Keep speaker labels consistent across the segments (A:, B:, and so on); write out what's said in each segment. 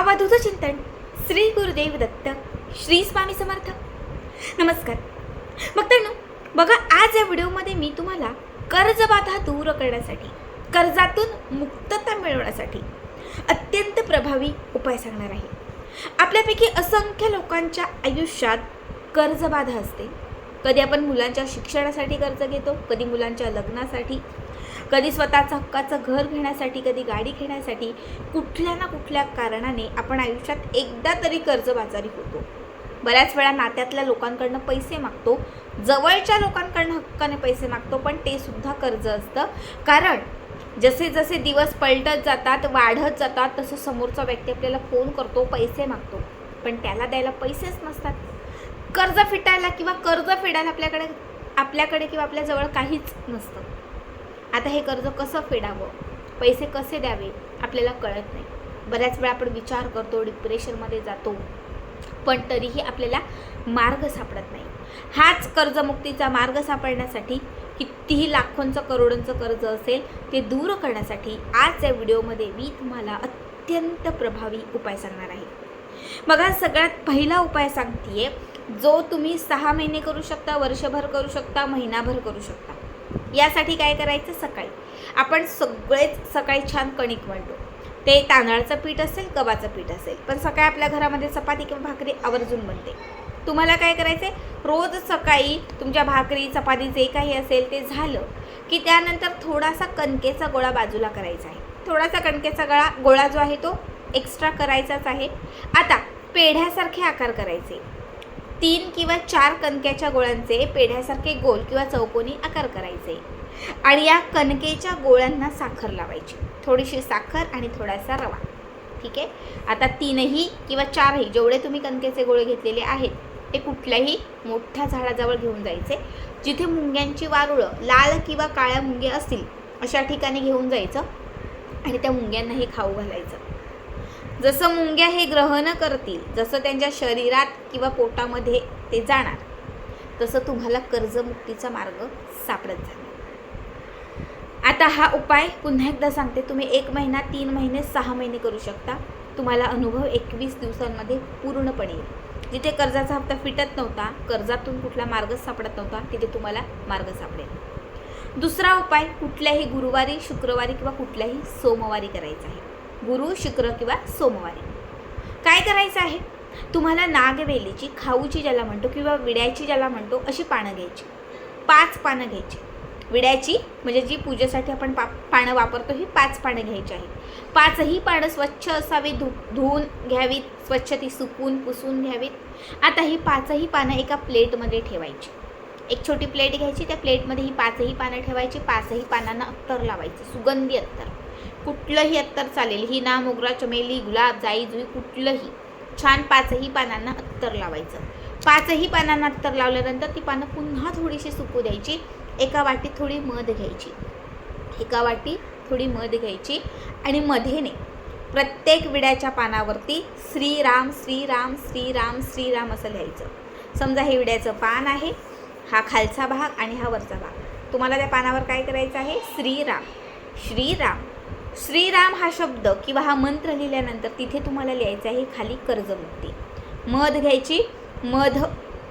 A: अवधूत चिंतन श्री गुरुदेव दत्त श्री स्वामी समर्थ. नमस्कार. मित्रांनो बघा आज या व्हिडिओमध्ये मी तुम्हाला कर्जबाधा दूर करण्यासाठी कर्जातून मुक्तता मिळवण्यासाठी अत्यंत प्रभावी उपाय सांगणार आहे. आपल्यापैकी असंख्य लोकांच्या आयुष्यात कर्जबाधा असते. कधी आपण मुलांच्या शिक्षणासाठी कर्ज घेतो कधी मुलांच्या लग्नासाठी कधी स्वतःचं हक्काचं घर घेण्यासाठी कधी गाडी घेण्यासाठी कुठल्या ना कुठल्या कारणाने आपण आयुष्यात एकदा तरी कर्जबाजारी होतो. बऱ्याच वेळा नात्यातल्या लोकांकडनं पैसे मागतो जवळच्या लोकांकडनं हक्काने पैसे मागतो पण ते सुद्धा कर्ज असतं. कारण जसे जसे दिवस पलटत जातात वाढत जातात तसं समोरचा व्यक्ती आपल्याला फोन करतो पैसे मागतो. पण त्याला द्यायला पैसेच नसतात. कर्ज फिटायला किंवा कर्ज फेडायला आपल्याकडे आपल्याकडे किंवा आपल्याजवळ काहीच नसतं. आता हे कर्ज कसं फेडावं? पैसे कसे द्यावे? आपल्याला कळत नाही. बऱ्याच वेळा आपण विचार करतो डिप्रेशनमध्ये जातो. पण तरीही आपल्याला मार्ग सापडत नाही. हाच कर्जमुक्तीचा मार्ग सापडण्यासाठी कितीही लाखोंचं करोडोंचं कर्ज असेल ते दूर करण्यासाठी आज या व्हिडिओमध्ये मी तुम्हाला अत्यंत प्रभावी उपाय सांगणार आहे. बघा सगळ्यात पहिला उपाय सांगतेय जो तुम्ही सहा महिने करू शकता वर्षभर करू शकता महिनाभर करू शकता. यासाठी काय करायचं? सकाळी. आपण सगळेच सकाळी छान कणिक मळतो ते तांदळाचं पीठ असेल गव्हाचं पीठ असेल पण सकाळी आपल्या घरामध्ये चपाती किंवा भाकरी आवर्जून बनते. तुम्हाला काय करायचं आहे रोज सकाळी तुमच्या भाकरी चपाती जे काही असेल ते झालं की त्यानंतर थोडासा कणकेचा गोळा बाजूला करायचा आहे. थोडासा कणकेचा गळा गोळा जो आहे तो एक्स्ट्रा करायचाच आहे. आता पेढ्यासारखे आकार करायचे. तीन किंवा चार कणक्याच्या गोळ्यांचे पेढ्यासारखे गोल किंवा चौकोनी आकार करायचे आणि या कणकेच्या गोळ्यांना साखर लावायची. थोडीशी साखर आणि थोडासा रवा. ठीक आहे? आता तीनही किंवा चारही जेवढे तुम्ही कणकेचे गोळे घेतलेले आहेत ते कुठल्याही मोठ्या झाडाजवळ घेऊन जायचे. जिथे मुंग्यांची वारुळं लाल किंवा काळ्या मुंग्या असतील अशा ठिकाणी घेऊन जायचं आणि त्या मुंग्यांना हे खाऊ घालायचं. जसं मुंग्या हे ग्रहण करतील जसं त्यांच्या शरीरात किंवा पोटामध्ये ते जाणार तसं तुम्हाला कर्जमुक्तीचा मार्ग सापडत जाणार. आता हा उपाय पुन्हा एकदा सांगते तुम्ही एक महिना तीन महिने सहा महिने करू शकता. तुम्हाला अनुभव एकवीस दिवसांमध्ये पूर्णपणे येईल. जिथे कर्जाचा हप्ता फिटत नव्हता कर्जातून कुठला मार्ग सापडत नव्हता तिथे तुम्हाला मार्ग सापडेल. दुसरा उपाय कुठल्याही गुरुवारी शुक्रवारी किंवा कुठल्याही सोमवारी करायचा आहे. गुरु शुक्र किंवा सोमवारी. काय करायचं आहे? तुम्हाला नागवेलीची खाऊची ज्याला म्हणतो किंवा विड्याची ज्याला म्हणतो अशी पानं घ्यायची. पाच पानं घ्यायची. विड्याची म्हणजे जी पूजेसाठी आपण पा पानं वापरतो ही पाच पानं घ्यायची आहे. पाचही पानं स्वच्छ असावी धु धुवून घ्यावीत स्वच्छ ती सुकून पुसून घ्यावीत. आता ही पाचही पानं एका प्लेटमध्ये ठेवायची. एक छोटी प्लेट घ्यायची त्या प्लेटमध्ये ही पाचही पानं ठेवायची पाचही पानांना अत्तर लावायचं सुगंधी अत्तर. कुठलंही अत्तर चालेल. ही ना मोगरा चमेली गुलाब जाई जुई कुठलंही. छान पाचही पानांना अत्तर लावायचं. पाचही पानांना अत्तर लावल्यानंतर ती पानं पुन्हा थोडीशी सुकू द्यायची. एका वाटीत थोडी मध घ्यायची. एका वाटी थोडी मध घ्यायची आणि मधेने प्रत्येक विड्याच्या पानावरती श्रीराम श्रीराम श्रीराम श्रीराम असं लिहायचं. समजा हे विड्याचं पान आहे हा खालचा भाग आणि हा वरचा भाग. तुम्हाला त्या पानावर काय करायचं आहे? श्रीराम. श्रीराम. श्रीराम हा शब्द किंवा हा मंत्र लिहिल्यानंतर तिथे तुम्हाला लिहायचं आहे खाली कर्जमुक्ती. मध घ्यायची मध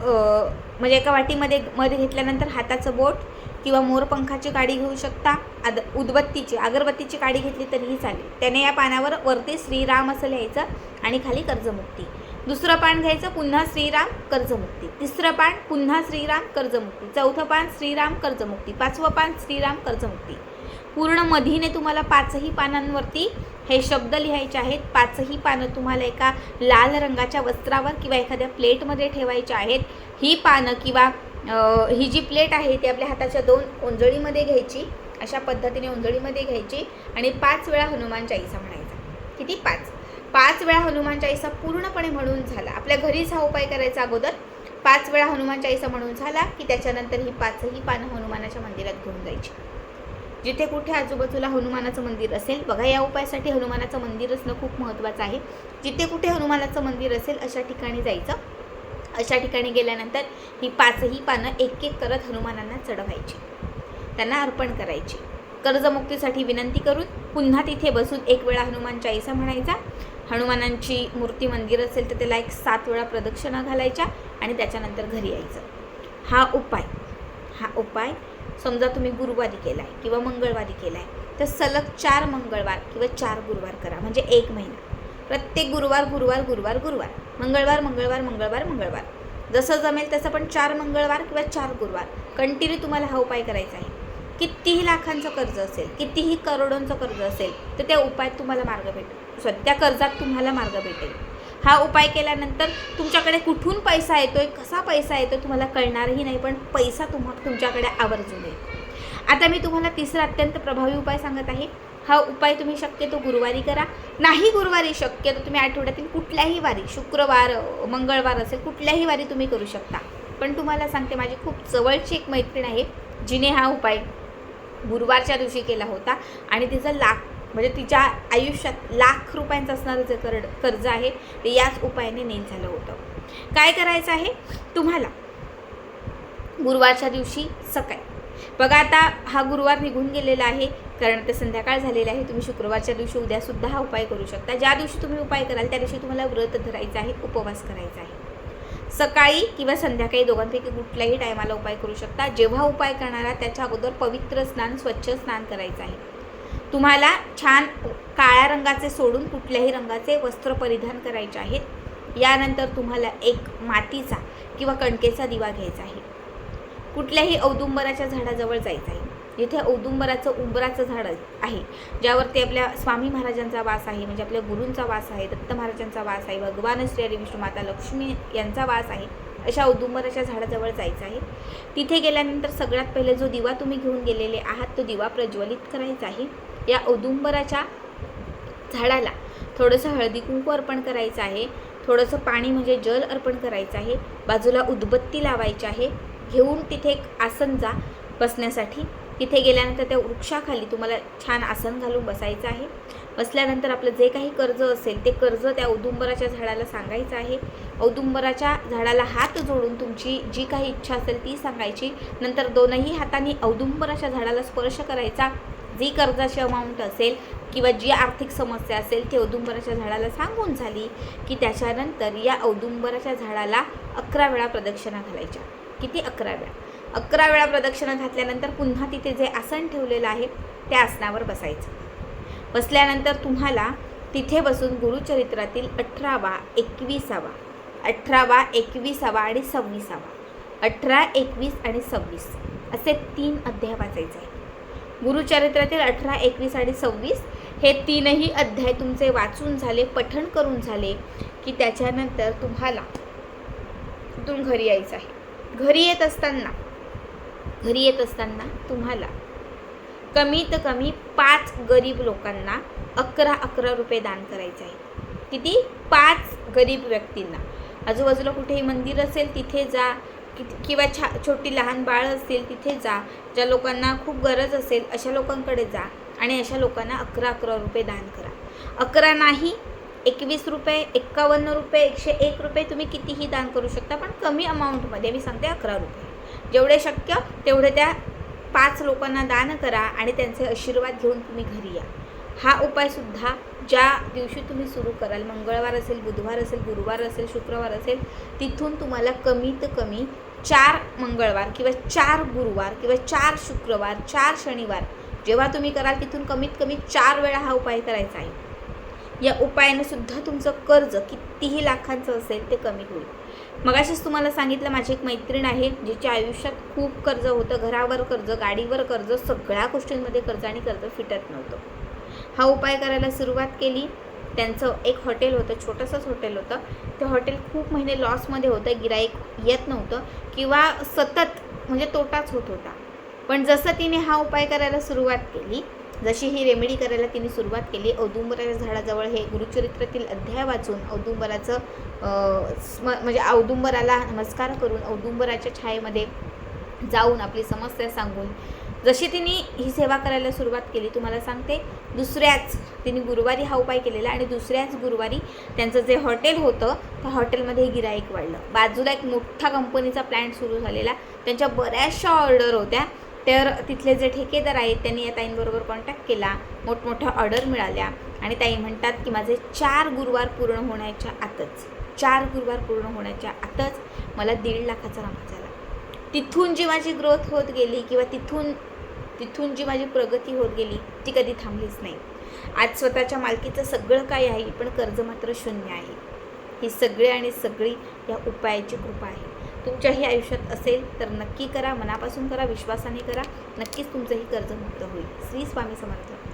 A: म्हणजे एका वाटीमध्ये मध घेतल्यानंतर हाताचं बोट किंवा मोरपंखाची काडी घेऊ शकता आद उदबत्तीची अगरबत्तीची काडी घेतली तरीही चालेल. त्याने या पानावर वरती श्रीराम असं लिहायचं आणि खाली कर्जमुक्ती. दुसरं पान घ्यायचं पुन्हा श्रीराम कर्जमुक्ती. तिसरं पान पुन्हा श्रीराम कर्जमुक्ती. चौथं पान श्रीराम कर्जमुक्ती. पाचवं पान श्रीराम कर्जमुक्ती. पूर्ण मधीने तुम्हाला पाचही पानांवरती हे शब्द लिहायचे आहेत. पाचही पानं तुम्हाला एका लाल रंगाच्या वस्त्रावर किंवा एखाद्या प्लेटमध्ये ठेवायचे आहेत. ही पानं किंवा ही जी प्लेट आहे ती आपल्या हाताच्या दोन ओंजळीमध्ये घ्यायची. अशा पद्धतीने ओंजळीमध्ये घ्यायची आणि पाच वेळा हनुमान चाळीसा म्हणायचा. किती? पाच. पाच वेळा हनुमान चाळीसा पूर्णपणे म्हणून झाला. आपल्या घरीच हा उपाय करायचा अगोदर. पाच वेळा हनुमान चाळीसा म्हणून झाला की त्याच्यानंतर ही पाचही पानं हनुमानाच्या मंदिरात घेऊन जायची. जिथे कुठे आजूबाजूला हनुमानाचं मंदिर असेल बघा या उपायासाठी हनुमानाचं मंदिर असणं खूप महत्त्वाचं आहे. जिथे कुठे हनुमानाचं मंदिर असेल अशा ठिकाणी जायचं. अशा ठिकाणी गेल्यानंतर ही पाचही पानं एक एक करत हनुमानांना चढवायची. त्यांना अर्पण करायची. कर्जमुक्तीसाठी विनंती करून पुन्हा तिथे बसून एक वेळा हनुमान चाळीसा म्हणायचा. हनुमानांची मूर्ती मंदिर असेल तर त्याला एक सात वेळा प्रदक्षिणा घालायच्या आणि त्याच्यानंतर घरी यायचं. हा उपाय. हा उपाय समजा तुम्ही गुरुवारी केला आहे किंवा मंगळवारी केला आहे तर सलग चार मंगळवार किंवा चार गुरुवार करा म्हणजे एक महिना. प्रत्येक गुरुवार गुरुवार गुरुवार गुरुवार. मंगळवार मंगळवार मंगळवार मंगळवार. जसं जमेल तसं पण चार मंगळवार किंवा चार गुरुवार. कंटिन्यू तुम्हाला हा उपाय करायचा आहे. कितीही लाखांचं कर्ज असेल कितीही करोडोंचं कर्ज असेल तर त्या उपायात तुम्हाला मार्ग भेटेल. सॉरी त्या कर्जात तुम्हाला मार्ग भेटेल. हा उपाय केल्यानंतर तुमच्याकडे कुठून पैसा येतोय कसा पैसा येतो तुम्हाला कळणारही नाही पण पैसा तुम्हा तुमच्याकडे आवर्जून येईल. आता मी तुम्हाला तिसरा अत्यंत प्रभावी उपाय सांगत आहे. हा उपाय तुम्ही शक्यतो गुरुवारी करा. नाही गुरुवारी शक्य तर तुम्ही आठवड्यातील कुठल्याही वारी शुक्रवार मंगळवार असेल कुठल्याही वारी तुम्ही करू शकता. पण तुम्हाला सांगते माझी खूप जवळची एक मैत्रीण आहे जिने हा उपाय गुरुवारच्या दिवशी केला होता आणि तिचं लाख म्हणजे तिच्या आयुष्यात लाख रुपयांचं असणारं जे कर कर्ज आहे ते याच उपायाने नील झालं होतं. काय करायचं आहे? तुम्हाला गुरुवारच्या दिवशी सकाळी. बघा आता हा गुरुवार निघून गेलेला आहे कारण ते संध्याकाळ झालेलं आहे तुम्ही शुक्रवारच्या दिवशी उद्यासुद्धा हा उपाय करू शकता. ज्या दिवशी तुम्ही उपाय कराल त्या दिवशी तुम्हाला व्रत धरायचं आहे उपवास करायचा आहे. सकाळी किंवा संध्याकाळी दोघांपैकी कुठल्याही टायमाला उपाय करू शकता. जेव्हा उपाय करणारा त्याच्या अगोदर पवित्र स्नान स्वच्छ स्नान करायचं आहे. तुम्हाला छान काळ्या रंगाचे सोडून कुठल्याही रंगाचे वस्त्र परिधान करायचे आहेत. यानंतर तुम्हाला एक मातीचा किंवा कणकेचा दिवा घ्यायचा आहे. कुठल्याही औदुंबराच्या झाडाजवळ जायचं आहे. जिथे औदुंबराचं उंबराचं झाड आहे ज्यावरती आपल्या स्वामी महाराजांचा वास आहे म्हणजे आपल्या गुरूंचा वास आहे दत्त महाराजांचा वास आहे भगवान श्री हरी विष्णू माता लक्ष्मी यांचा वास आहे अशा औदुंबराच्या झाडाजवळ जायचं आहे. तिथे गेल्यानंतर सगळ्यात पहिले जो दिवा तुम्ही घेऊन गेलेले आहात तो दिवा प्रज्वलित करायचा आहे. या औदुंबराच्या झाडाला थोडंसं हळदी कुंकू अर्पण करायचं आहे. थोडंसं पाणी म्हणजे जल अर्पण करायचं आहे. बाजूला उदबत्ती लावायची आहे. घेऊन तिथे एक आसन जा बसण्यासाठी. तिथे गेल्यानंतर त्या वृक्षाखाली तुम्हाला छान आसन घालून बसायचं आहे. बसल्यानंतर आपलं जे काही कर्ज असेल ते कर्ज त्या औदुंबराच्या झाडाला सांगायचं आहे. औदुंबराच्या झाडाला हात जोडून तुमची जी काही इच्छा असेल ती सांगायची. नंतर दोनही हातांनी औदुंबराच्या झाडाला स्पर्श करायचा. जी कर्जाची अमाऊंट असेल किंवा जी आर्थिक समस्या असेल ती औदुंबराच्या झाडाला सांगून झाली की त्याच्यानंतर या औदुंबराच्या झाडाला अकरा वेळा प्रदक्षिणा घालायच्या. किती? अकरा वेळा. अकरा वेळा प्रदक्षिणा घातल्यानंतर पुन्हा तिथे जे आसन ठेवलेलं आहे त्या आसनावर बसायचं. बसल्यानंतर तुम्हाला तिथे बसून गुरुचरित्रातील अठरावा एकविसावा अठरावा एकविसावा आणि सव्वीसावा अठरा एकवीस आणि सव्वीस असे तीन अध्याय वाचायचे आहे गुरुचरित्रातील अठरा एकवीस आणि सव्वीस हे तीनही अध्याय तुमचे वाचून झाले पठण करून झाले की त्याच्यानंतर तुम्हाला तिथून घरी यायचं आहे. घरी येत असताना घरी येत असताना तुम्हाला कमीत कमी पाच गरीब लोकांना अकरा अकरा रुपये दान करायचे आहे. किती? पाच गरीब व्यक्तींना. आजूबाजूला कुठेही मंदिर असेल तिथे जा. किंवा छा छोटी लहान बाळ असतील तिथे जा. ज्या लोकांना खूप गरज असेल अशा लोकांकडे जा. आणि अशा लोकांना अकरा अकरा रुपये दान करा. अकरा नाही एकवीस रुपये एक्कावन्न रुपये एकशे एक रुपये तुम्ही कितीही दान करू शकता पण कमी अमाऊंटमध्ये मी सांगते अकरा रुपये. जेवढे शक्य तेवढे त्या पाच लोकांना दान करा आणि त्यांचे आशीर्वाद घेऊन तुम्ही घरी या. हा उपायसुद्धा ज्या दिवशी तुम्ही सुरू कराल मंगळवार असेल बुधवार असेल गुरुवार असेल शुक्रवार असेल तिथून तुम्हाला कमीत कमी चार मंगळवार किंवा चार गुरुवार किंवा चार शुक्रवार चार शनिवार जेव्हा तुम्ही कराल तिथून कमीत कमी चार वेळा हा उपाय करायचा आहे. या उपायाने सुद्धा तुमचं कर्ज कितीही लाखांचं असेल ते कमी होईल. मग अशीच तुम्हाला सांगितलं माझी एक मैत्रीण आहे जिच्या आयुष्यात खूप कर्ज होतं घरावर कर्ज गाडीवर कर्ज सगळ्या गोष्टींमध्ये कर्ज आणि कर्ज फिटत नव्हतं. हा उपाय करायला सुरुवात केली त्यांचं एक हॉटेल होतं छोटंसंच हॉटेल होतं. ते हॉटेल खूप महिने लॉसमध्ये होतं गिराईक येत नव्हतं किंवा सतत म्हणजे तोटाच होत होता. पण जसं तिने हा उपाय करायला सुरुवात केली जशी ही रेमेडी करायला तिने सुरुवात केली औदुंबराच्या झाडाजवळ हे गुरुचरित्रातील अध्याय वाचून औदुंबराचं स्म म्हणजे औदुंबराला नमस्कार करून औदुंबराच्या छायेमध्ये जाऊन आपली समस्या सांगून जशी तिने ही सेवा करायला सुरुवात केली तुम्हाला सांगते दुसऱ्याच तिने गुरुवारी हा उपाय केलेला आणि दुसऱ्याच गुरुवारी त्यांचं जे हॉटेल होतं त्या हॉटेलमध्ये गिराईक वाढलं. बाजूला एक मोठा कंपनीचा प्लॅन सुरू झालेला. त्यांच्या बऱ्याचशा ऑर्डर होत्या. तर तिथले जे ठेकेदार आहेत त्यांनी या ताईंबरोबर कॉन्टॅक्ट केला. मोठमोठ्या ऑर्डर मिळाल्या. आणि ताई म्हणतात की माझे चार गुरुवार पूर्ण होण्याच्या आतच चार गुरुवार पूर्ण होण्याच्या आतच मला दीड लाखाचा नफा झाला तिथून जी माझी ग्रोथ होत गेली किंवा तिथून तिथून जी माझी प्रगती होत गेली ती कधी थांबलीच नाही. आज स्वतःच्या मालकीचं सगळं काय आहे पण कर्ज मात्र शून्य आहे. ही सगळी आणि सगळी या उपायाची कृपा आहे. तुमच्याही आयुष्यात असेल तर नक्की करा मनापासून करा विश्वासाने करा. नक्कीच तुमचंही कर्ज मुक्त होईल. श्री स्वामी समर्थ.